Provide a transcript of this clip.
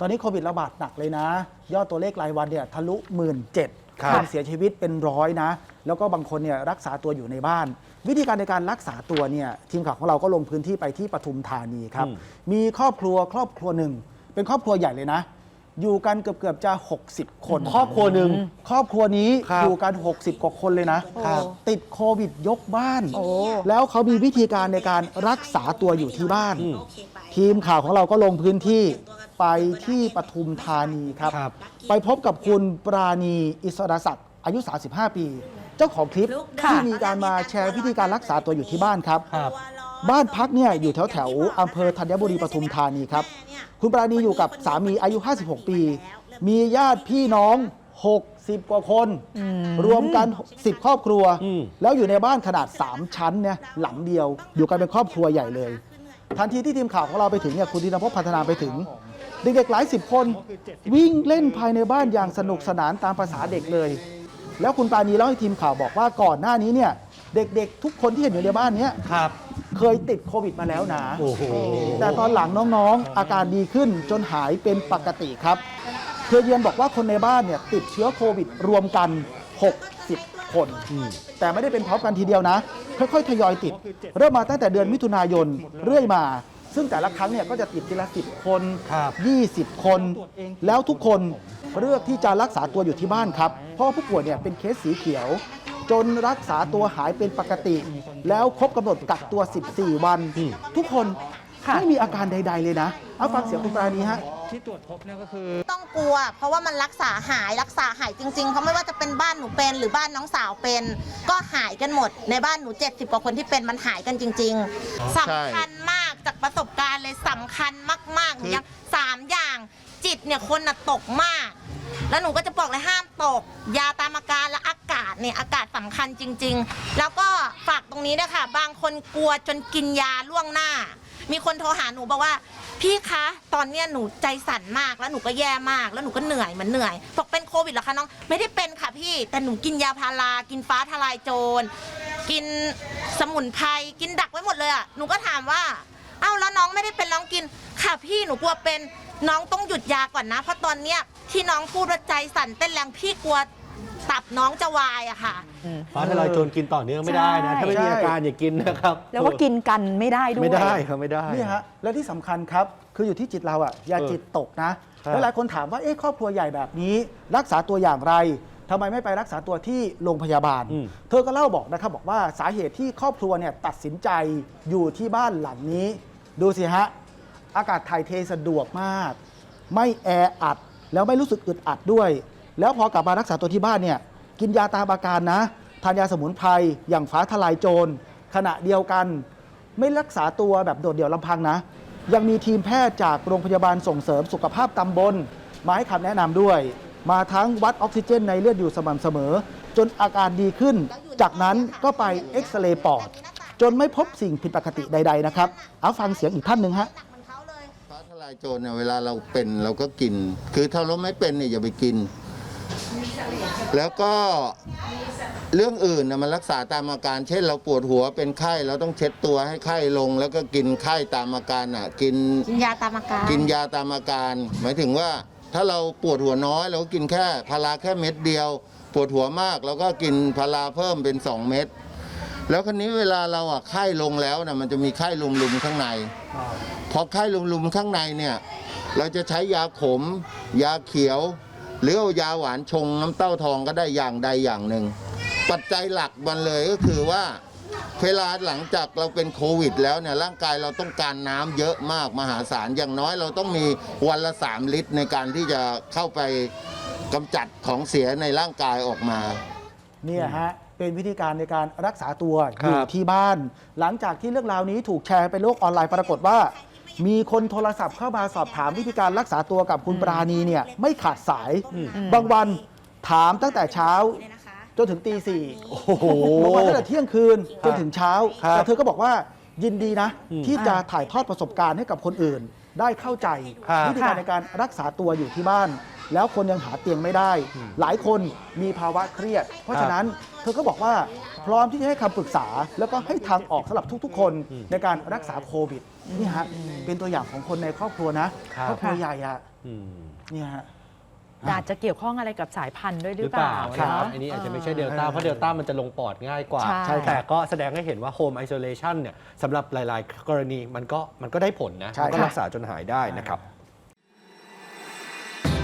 ตอนนี้โควิดระบาดหนักเลยนะ ยอดตัวเลขรายวันเนี่ยทะลุหมื่นเจ็ดครับคนเสียชีวิตเป็นร้อยนะ แล้วก็บางคนเนี่ยรักษาตัวอยู่ในบ้าน วิธีการในการรักษาตัวเนี่ยทีมข่าวของเราก็ลงพื้นที่ไปที่ปทุมธานีครับ อืม มีครอบครัวครอบครัวหนึ่ง เป็นครอบครัวใหญ่เลยนะ อยู่กันเกือบเกือบๆจะ 60 คน ครอบครัวหนึ่ง ครอบครัวนี้ครับอยู่กัน 60 กว่าคนเลยนะ ครับติดโควิดยกบ้าน โอ้ แล้วเขามีวิธีการในการรักษาตัวอยู่ที่บ้านอืมทีมข่าวของเราก็ลงพื้นที่ไปที่ปทุมธานีครับ ครับ ไปพบกับคุณปราณีอิสรศักดิ์อายุ 35 ปี เจ้าของคลิปค่ะ ที่มีการมาแชร์วิธีการรักษาตัวอยู่ที่บ้านครับ ครับ บ้านพักเนี่ยอยู่แถวแถวๆอำเภอธัญบุรีปทุมธานีครับ คุณปราณีอยู่กับสามีอายุ 56 ปี มีญาติพี่น้อง 60 กว่าคน รวมกัน 10 ครอบครัวอืมแล้วอยู่ในบ้านขนาด 3 ชั้นเนี่ยหลังเดียว อยู่กันเป็นครอบครัวใหญ่เลย ทันทีที่ทีมข่าวของเราไปถึงเนี่ยคุณธีนภพพัฒนาไปถึง เด็กๆหลายสิบคน วิ่งเล่นภายในบ้านอย่างสนุกสนานตามภาษาเด็กเลย แล้วคุณปราณีเล่าให้ทีมข่าวบอกว่าก่อนหน้านี้เนี่ยเด็กๆ ทุกคนที่เห็นอยู่ในบ้านเนี้ยครับ เคยติดโควิดมาแล้วนะ โอ้โหแต่ตอนหลังน้องๆ อาการดีขึ้นจนหายเป็นปกติครับ เธอยืนบอกว่าคนในบ้านเนี่ยติดเชื้อโควิดรวมกัน 60 คนอืมแต่ไม่ได้เป็นพร้อมกันทีเดียวนะ ค่อยๆ ทยอยติด เริ่มมาตั้งแต่เดือนมิถุนายนเรื่อยมาซึ่งแต่ละครั้งเนี่ยก็จะติดทีละ10คนครับ20คน แล้วทุกคนเลือกที่จะรักษาตัวอยู่ที่บ้านครับ เพราะว่าผู้ป่วยเนี่ยเป็นเคสสีเขียว จนรักษาตัวหายเป็นปกติ แล้วครบกำหนดกักตัว 14 วันอืมทุกคนค่ะไม่มีอาการใด ๆ เลยนะ เอาฟังเสียงคุณปราณีฮะ ที่ตรวจพบเนี่ยก็คือ ต้องกลัว เพราะว่ามันรักษาหายรักษาหายจริงๆ เพราะไม่ว่าจะเป็นบ้านหนูเป็นหรือบ้านน้องสาวเป็น ก็หายกันหมด ในบ้านหนู 70 กว่าคนที่เป็นมันหายกันจริง ๆสำคัญมากจากประสบการณ์เลยสำคัญมากๆอย่างสามอย่างจิตเนี่ยคนน่ะตกมาก แล้วหนูก็จะบอกเลยห้ามตก ยาตามอาการและอากาศเนี่ยอากาศสำคัญจริง ๆ แล้วก็ฝากตรงนี้นะคะบางคนกลัวจนกินยาล่วงหน้า มีคนโทรหาหนูบอกว่า พี่คะตอนเนี้ยหนูใจสั่นมากแล้วหนูก็แย่มากแล้วหนูก็เหนื่อยเหมันเหนื่อยบอกเป็นโควิดเหรอคะน้องไม่ได้เป็นค่ะพี่ แต่หนูกินยาพารากินฟ้าทลายโจร กินสมุนไพรกินดักไว้หมดเลยอะหนูก็ถามว่า เอ้าแล้วน้องไม่ได้เป็นน้องกิน ค่ะพี่หนูกลัวเป็น น้องต้องหยุดยาก่อนนะ เพราะตอนเนี้ยที่น้องพูดว่าใจสั่นเต้นแรงพี่กลัวตับน้องจะวายอะค่ะ ฟ้าทลายโจรกินต่อเนื่องไม่ได้นะ ใช่ ถ้าไม่มีอาการอย่ากินนะครับแล้วก็กินกันไม่ได้ด้วย ไม่ได้ครับไม่ได้ นี่ฮะและที่สำคัญครับ คืออยู่ที่จิตเราอะอย่าเออจิตตกนะครับแล้วหลายคนถามว่าเอ๊ะครอบครัวใหญ่แบบนี้ รักษาตัวอย่างไรทำไมไม่ไปรักษาตัวที่โรงพยาบาล อืม เธอก็เล่าบอกนะครับบอกว่าสาเหตุที่ครอบครัวเนี่ยตัดสินใจอยู่ที่บ้านหลังนี้ ดูสิฮะ อากาศถ่ายเทสะดวกมาก ไม่แออัด แล้วไม่รู้สึกอึดอัดด้วย แล้วพอกลับมารักษาตัวที่บ้านเนี่ยกินยาตามอาการนะทานยาสมุนไพรอย่างฟ้าทลายโจร ขณะเดียวกัน ไม่รักษาตัวแบบโดดเดี่ยวลำพังนะ ยังมีทีมแพทย์จากโรงพยาบาลส่งเสริมสุขภาพตำบลมาให้คำแนะนำด้วย มาทั้งวัดออกซิเจนในเลือดอยู่สม่ำเสมอ จนอาการดีขึ้น จากนั้นก็ไปเอ็กซเรย์ปอด จนไม่พบสิ่งผิดปกติใด ๆ นะครับ เอาฟังเสียงอีกท่านหนึ่งฮะาทลายโจรเนี่ยเวลาเราเป็นเราก็กิน คือถ้าเราไม่เป็นเนี่ยอย่าไปกิน แล้วก็เรื่องอื่นนะมันรักษาตามอาการ เช่น เราปวดหัวเป็นไข้เราต้องเช็ดตัวให้ไข้ลง แล้วก็กินไข้ตามอาการอะ กินกินยาตามอาการกินยาตามอาการ หมายถึงว่าถ้าเราปวดหัวน้อย เราก็กินแค่พาราแค่เม็ดเดียว ปวดหัวมากเราก็กินพาราเพิ่มเป็น 2 เม็ด แล้วคราวนี้เวลาเราอะไข้ลงแล้วนะมันจะมีไข้ลุมๆข้างใน พอไข้ลุมๆข้างในเนี่ย เราจะใช้ยาขม ยาเขียว หรือเอายาหวานชงน้ำเต้าทองก็ได้อย่างใดอย่างหนึ่ง ปัจจัยหลักมันเลยก็คือว่าเวลาหลังจากเราเป็นโควิด แล้วเนี่ยร่างกายเราต้องการน้ำเยอะมากมหาศาลอย่างน้อยเราต้องมีวันละสามลิตร ในการที่จะเข้าไปกำจัดของเสียในร่างกายออกมา เนี่ยฮะ เป็นวิธีการในการรักษาตัวครัอบยู่ที่บ้าน หลังจากที่เรื่องราวนี้ถูกแชร์ไปโลกออนไลน์ปรากฏว่า มีคนโทรศัพท์เข้ามาสอบถามวิธีการรักษาตัวกับคุณปราณีเนี่ยไม่ขาดสายบางวันถามตั้งแต่เช้าจนถึงตีสี่โอ้โหบางวันตั้งแต่เที่ยงคืนจนถึงเช้าครับแต่เธอก็บอกว่ายินดีนะอืมที่จะถ่ายทอดประสบการณ์ให้กับคนอื่น ได้เข้าใจครับวิธีการในการรักษาตัวอยู่ที่บ้าน แล้วคนยังหาเตียงไม่ได้ หลายคนมีภาวะเครียด เพราะฉะนั้นเธอก็บอกว่าพร้อมที่จะให้คำปรึกษา แล้วก็ให้ทางออกสำหรับทุกๆ คนในการรักษาโควิดนี่ฮะเป็นตัวอย่างของคนในครอบครัวนะครับครอบครัวใหญ่อะอืมเนี่ยฮะอาจจะเกี่ยวข้องอะไรกับสายพันธุ์ด้วยหหรืรืออเปเปล่าล่าครันะบอันนี้อาจจะไม่ใช่เดลต้าเพราะเดลต้ามันจะลงปอดง่ายกว่าใช่แต่ก็แสดงให้เห็นว่า Home Isolation เนี่ยสำหรับหลาย ๆ กรณีมันก็มันก็ได้ผลนะใช่มันก็ค่ะรักษาจนหายได้นะครับ